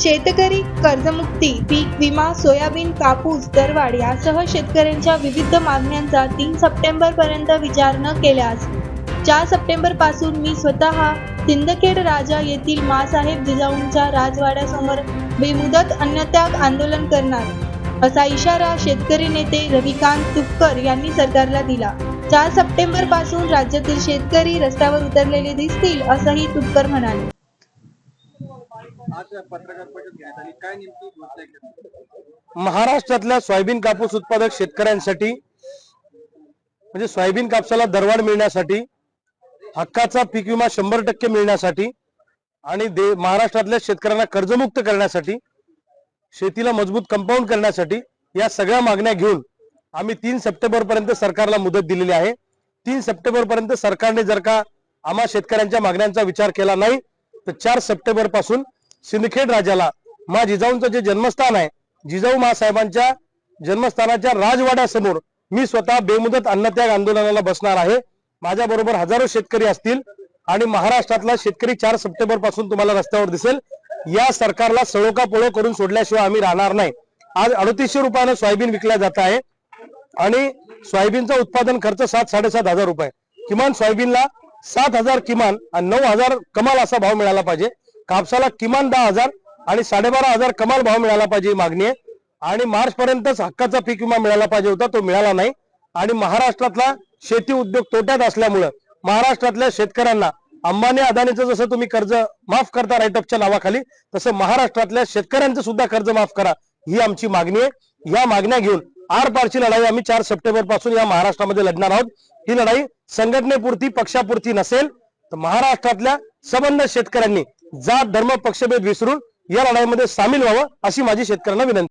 शेतकरी कर्जमुक्ती पीक विमा सोयाबीन कापूस दरवाढ यासह शेतकऱ्यांच्या विविध मागण्यांचा तीन सप्टेंबर पर्यंत विचार न केल्यास चार सप्टेंबरपासून मी स्वतः सिंदखेड राजा येथील मासाहेब जिजाऊंच्या राजवाड्यासमोर बेमुदत अन्नत्याग आंदोलन करणार असा इशारा शेतकरी नेते रविकांत तुपकर यांनी सरकारला दिला. चार सप्टेंबरपासून राज्यातील शेतकरी रस्त्यावर उतरलेले दिसतील असंही तुपकर म्हणाले. आज पत्रकार परिषद घेण्यात आली. काय नेमकी घोषणा केली महाराष्ट्रातल्या सोयाबीन कापूस उत्पादक शेतकऱ्यांसाठी म्हणजे सोयाबीन कापसाला दरवाढ मिळण्यासाठी हक्काचा पीक विमा शंभर टक्के मिळण्यासाठी आणि दे महाराष्ट्रातल्या शेतकऱ्यांना कर्जमुक्त करण्यासाठी शेतीला मजबूत कंपाऊंड करण्यासाठी या सगळ्या मागण्या घेऊन आम्ही तीन सप्टेंबर पर्यंत सरकारला मुदत दिलेली आहे. तीन सप्टेंबर पर्यंत सरकारने जर का आम्हा शेतकऱ्यांच्या मागण्यांचा विचार केला नाही तर चार सप्टेंबरपासून सिंदखेड राजाला मा जिजाऊंचं जे जन्मस्थान आहे जिजाऊ मासाहेबांच्या जन्मस्थानाच्या राजवाड्यासमोर मी स्वतः बेमुदत अन्नत्याग आंदोलनाला बसणार आहे. माझ्या बरोबर हजारो शेतकरी असतील आणि महाराष्ट्रातला शेतकरी चार सप्टेंबरपासून तुम्हाला रस्त्यावर दिसेल. या सरकारला सळोका पोळो करून सोडल्याशिवाय आम्ही राहणार नाही. आज अडतीसशे रुपयानं सोयाबीन विकल्या जात आहे आणि सोयाबीनचा उत्पादन खर्च सात साडेसात हजार रुपये. किमान सोयाबीनला सात हजार किमान आणि नऊ हजार कमाल असा भाव मिळाला पाहिजे. कापसाला किमान दहा हजार आणि साडेबारा हजार कमाल भाव मिळाला पाहिजे ही मागणी आहे. आणि मार्च पर्यंतच हक्काचा पीक विमा मिळाला पाहिजे होता तो मिळाला नाही. आणि महाराष्ट्रातला शेती उद्योग तोट्यात असल्यामुळं महाराष्ट्रातल्या शेतकऱ्यांना अंबानी अदानीचं जसं तुम्ही कर्ज माफ करता राईटअपच्या नावाखाली तसं महाराष्ट्रातल्या शेतकऱ्यांचं सुद्धा कर्ज माफ करा ही आमची मागणी आहे. या मागण्या घेऊन आर पारची लढाई आम्ही चार सप्टेंबरपासून या महाराष्ट्रामध्ये लढणार आहोत. ही लढाई संघटनेपुरती पक्षापुरती नसेल तर महाराष्ट्रातल्या सबंध शेतकऱ्यांनी जात धर्म पक्षभेद विसरून या लढाईमध्ये सामील व्हावं अशी माझी शेतकऱ्यांना विनंती.